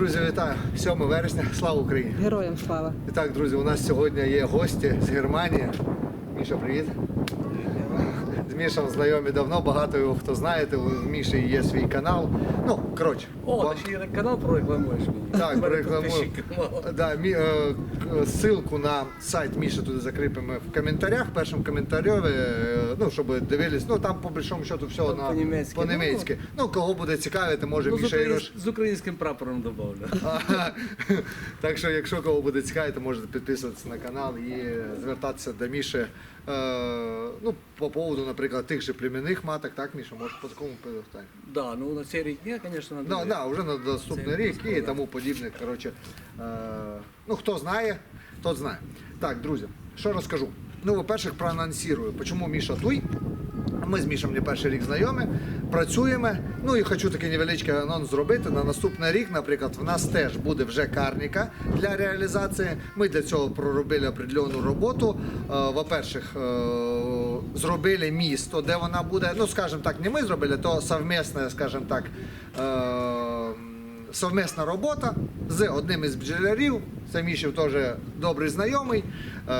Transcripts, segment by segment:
Друзі, вітаю! 7 вересня, слава Україні! Героям слава. І так, друзі, у нас сьогодні є гості з Германії. Міша, привіт. З Мішем знайомі давно, багато його хто знаєте. У Міші є свій канал. Ну, коротше. О, вам- ти ще й канал прорекламуєш мені. Так, прорекламую. Да, мі, е, ссылку на сайт Міші туди закріпимо в коментарях, першим коментарем, е, ну, щоб дивились. Ну, там по большому счету все Там на по-німецьки. по-німецьки. Ну, кого буде цікавити, може Ну, Міша і українсь- з українським прапором додавлю. Так що, якщо кого буде цікавити, можете підписуватися на канал і звертатися до Міші. Е, ну, по поводу, наприклад, тих же племінних маток, так, Міша, може по такому питанню? Да, ну на цей рік ні, звісно, на Да, да, вже на наступний рік і тому подібне. Коротше, е, ну, хто знає, тот знає. Так, друзі, що розкажу? Ну, во-перше, проанонсирую, чому Міша Туй. Ми з Мішем не перший рік знайомі, працюємо. Ну і хочу такий невеличкий анонс зробити. На наступний рік, наприклад, в нас теж буде вже карніка для реалізації. Ми для цього проробили определену роботу. Е, Во-перше, зробили місто, де вона буде. Ну, скажімо так, не ми зробили, то совмісне, скажімо так. е, совмісна робота з одним із бджолярів. Це Мішів теж добрий знайомий, е,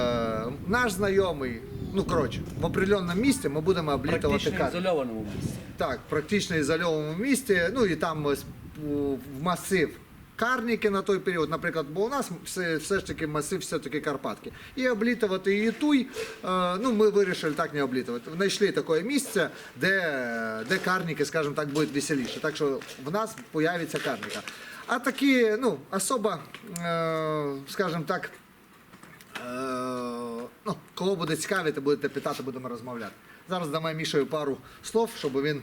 наш знайомий. Ну, коротше, в определеному місці ми будемо облітувати Практично ізольованому місці. Так, практично ізольованому місті. Ну і там ось у- в масив Карніки на той період, наприклад, бо у нас все, все ж таки масив, все-таки Карпатки. І облітувати її туй, е, ну ми вирішили так не облітувати. Знайшли таке місце, де, де карніки, скажімо так, будуть веселіше. Так що в нас появиться карніка. А такі, ну, особо, е, скажімо так, Е, кого буде цікавити, будете питати, будемо розмовляти. Зараз дамо Мішою пару слов, щоб він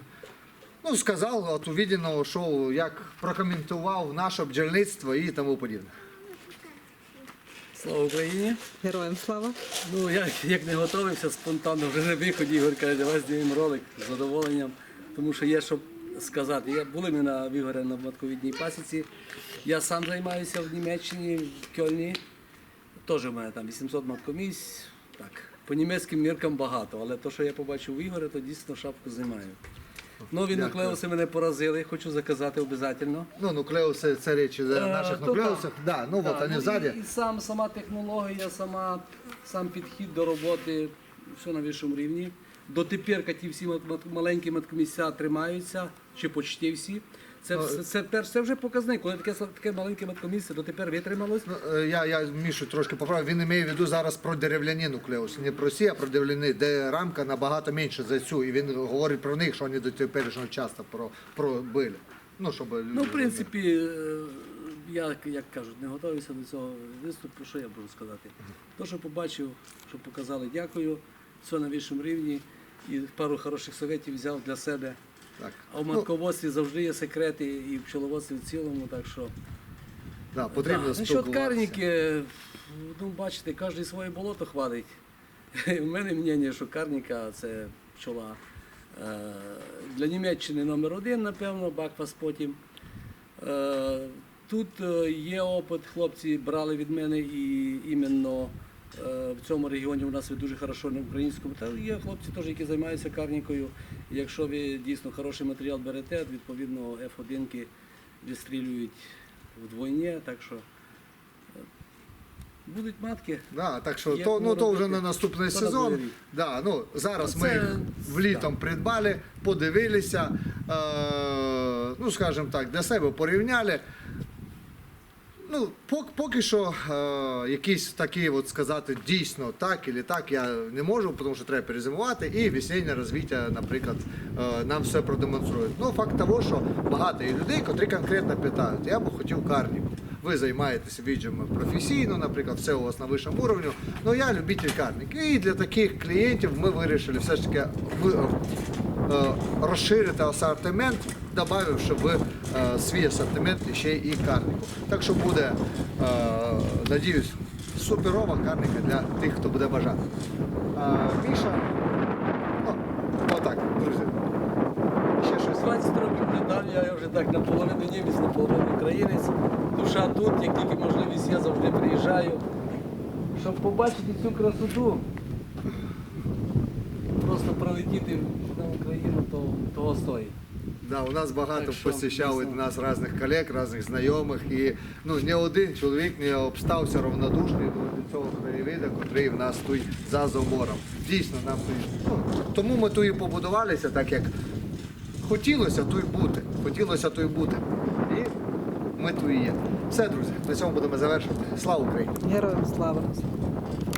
ну, сказав от увіденого шоу, як прокоментував наше бджільництво і тому подібне. Слава Україні! Героям слава. Ну, я як не готувався спонтанно вже на виході, Ігор каже, давай знімемо ролик з задоволенням, тому що є що сказати. Я, були ми на Вігоря на матковідній пасіці. Я сам займаюся в Німеччині, в Кьольні. Теж у мене там 800 маткомісць. Так, по німецьким міркам багато, але те, що я побачив у Ігоря, то дійсно шапку знімаю. Нові Дякую. нуклеуси мене поразили, хочу заказати обов'язково. Ну, нуклеуси це речі за Е, наших то нуклеусах. так. Да, ну Да, от вони ну, ззаді. І, і сам, сама технологія, сама, сам підхід до роботи, все на вищому рівні. Дотепер ті всі мат- мат- маленькі маткомісця тримаються, чи почти всі. Це, Ну, це, це, це вже показник, коли таке, таке маленьке маткомісце дотепер витрималось. Ну, е, я, я Мішу трошки поправив. Він має в виду зараз про дерев'яні нуклеуси. Не про сі, а про дерев'яні, де рамка набагато менше за цю. І він говорить про них, що вони до теперішнього часу про, про били. Ну, щоб Ну, в принципі, е, я, як кажуть, не готувався до цього виступу, що я можу сказати. То, що побачив, що показали, дякую. Все на вищому рівні. І пару хороших советів взяв для себе. Так. А в Ну, матководстві завжди є секрети і в пчеловодстві в цілому, так що. да, потрібно Да. Насчет карніки, ну бачите, кожен своє болото хвалить. У мене мнення, що карніка це пчола. е, Для Німеччини номер один, напевно, Бакфас потім. Е, Тут е, є опит, хлопці брали від мене і іменно в цьому регіоні у нас ви дуже хорошо на українському. Та є хлопці теж, які займаються карнікою. Якщо ви дійсно хороший матеріал берете, відповідно F1 відстрілюють вдвойні, так що е, будуть матки. Да, так що то, ну, то вже на наступний То сезон. Да, ну, зараз Ну, ми це- їх влітом придбали, подивилися, е, ну, скажімо так, для себе порівняли. Ну, поки, поки що е, якісь такі, от сказати, дійсно так і так я не можу, тому що треба перезимувати, і весіннє розвиття, наприклад, е, нам все продемонструють. Ну, факт того, що багато є людей, котрі конкретно питають, я би хотів карніку. Ви займаєтеся віджами професійно, наприклад, все у вас на вищому уровні. Ну я любитель карніки. І для таких клієнтів ми вирішили все ж таки розширити асортимент, додавши в е, свій асортимент ще і карнику. Так що буде, е, надіюсь, суперова карника для тих, хто буде бажати. Е, Міша, ну, отак, друзі. Ще щось. 20 років недавно я вже так наполовину німець, наполовину українець. Душа тут, як тільки можливість, я завжди приїжджаю. Щоб побачити цю красоту, просто пролетіти Україну, то того стоїть. Да, у нас багато Так що, посещали дійсно. нас різних колег, різних знайомих. І ну, ні один чоловік не обстався равнодушний до цього краєвида, який в нас тут за замором. Дійсно, нам тут. Ну, тому ми тут і побудувалися, так як хотілося тут бути. Хотілося тут бути. І ми тут і є. Все, друзі, на цьому будемо завершувати. Слава Україні! Героям слава!